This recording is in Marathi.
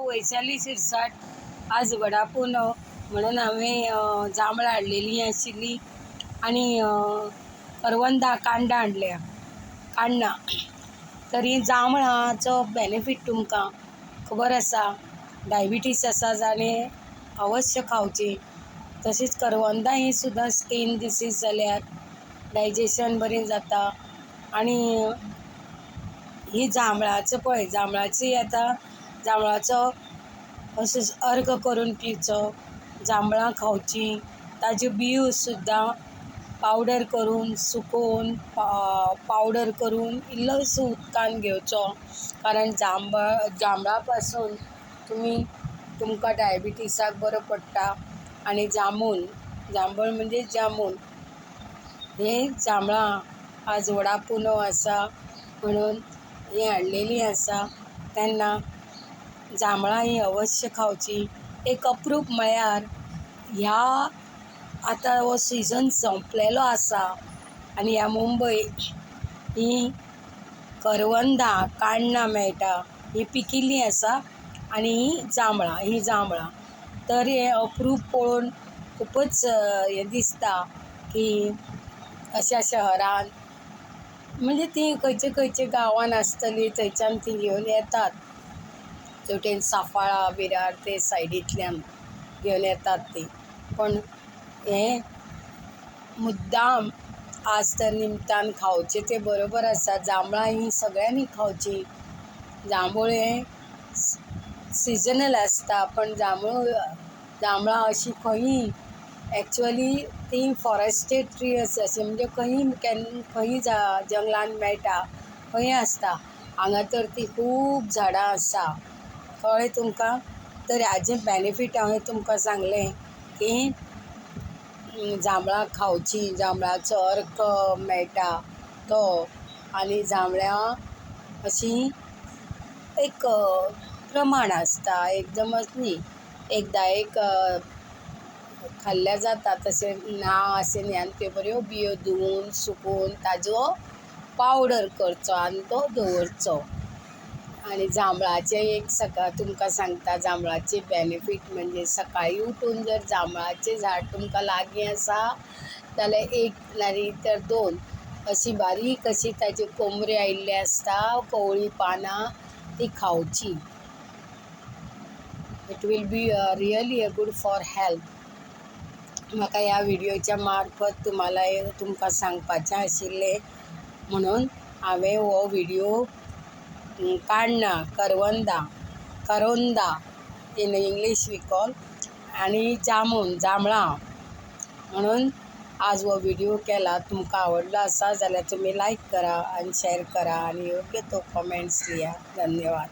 वैशाली शिरसाट आज वडापून म्हणून हांवें जांबळां हाडलेलीं आशिल्लीं आनी करवंदा कांडां हाडल्या काण्णां तरी जांबळांचो बेनिफीट तुमकां खबर आसा डायबिटीस आसा जाणें अवश्य खावची. तशींच करवंदां ही सुद्दां स्कीन डिसीज जाल्यार डायजेशन बरें जाता आनी ही जांबळाचो पळय जांबळाची आतां जांबळाचो असोच अर्क करून पिवचो जांबळां खावचीं ताज्यो बियो सुद्दां पावडर करून सुकोवन पावडर करून इल्लोसो उदकान घेवचो कारण जांबळ जांबळा पासून तुमी तुमकां डायबिटीसाक बरो पडटा. आनी जामून जांबळ म्हणजे जामून हे जांबळां आज वडापुनो आसा म्हणून ही हाडलेलीं आसा तेन्ना जांबळां हीं अवश्य खावची एक अप्रूप म्हळ्यार ह्या आतां हो सिजन संपलेलो आसा आनी ह्या मुंबय ही करवंदां काण्णां मेळटा. ही पिकिल्लीं आसा आनी ही जांबळां ही जांबळां तर हें अप्रूप पळोवन खुबूच हें दिसता की अशा शहरान म्हणजे ती खंयचे खंयचे गांवान आसतलीं थंयच्यान ती घेवन येतात. तेवटेन सांफाळा विरार ते सायडींतल्यान घेवन येतात ती. पण हें मुद्दाम आज तर निमतान खावचें तें बरोबर आसा जांबळां ही सगळ्यांनी खावचीं जांबळ हें सिजनल आसता पण जांभूळ जांबळां अशीं खंयी एक्चुअली ती फॉरेस्टेड ट्री आसा अशें म्हणजे खंयी केन्ना खंयी जा जंगलान मेळटा खंय आसता हांगा तर ती खूब झाडां आसा कळ्ळें तुमकां तर हाजें बेनिफीट हांवें तुमकां सांगलें की जांबळां खावचीं जांबळाचो अर्क मेळटा तो आनी जांबळां अशीं एक प्रमाण आसता एकदमच न्ही. एकदां एक खाल्ल्या जाता तशें ना अशें न्ही. आनी त्यो बऱ्यो बियो धुवन सुकोवन ताजो पावडर करचो आनी तो दवरचो. आनी जांबळाचें एक सकाळ तुमकां सांगता जांबळाचें बेनिफीट म्हणजे सकाळीं उठून जर जांबळाचें झाड तुमकां लागीं आसा जाल्यार एक नारी तर दोन. अशी बारीक अशी ताज्यो कोंबरे आयिल्ले आसता कवळीं पानां ती खावची. It will be really a good for health म्हाका ह्या विडियोच्या मार्फत तुम्हाला तुमकां सांगपाचें आशिल्लें. म्हणून हांवें हो विडियो काण्णां करवंदा करोंदा इन इंग्लीश वी कॉल आनी जामून जांबळां म्हणून आज हो विडियो केला. तुमकां आवडलो आसा जाल्यार तुमी लायक करा आनी शेअर करा. आनी योग्य तो कमेंट्स दिया धन्यवाद.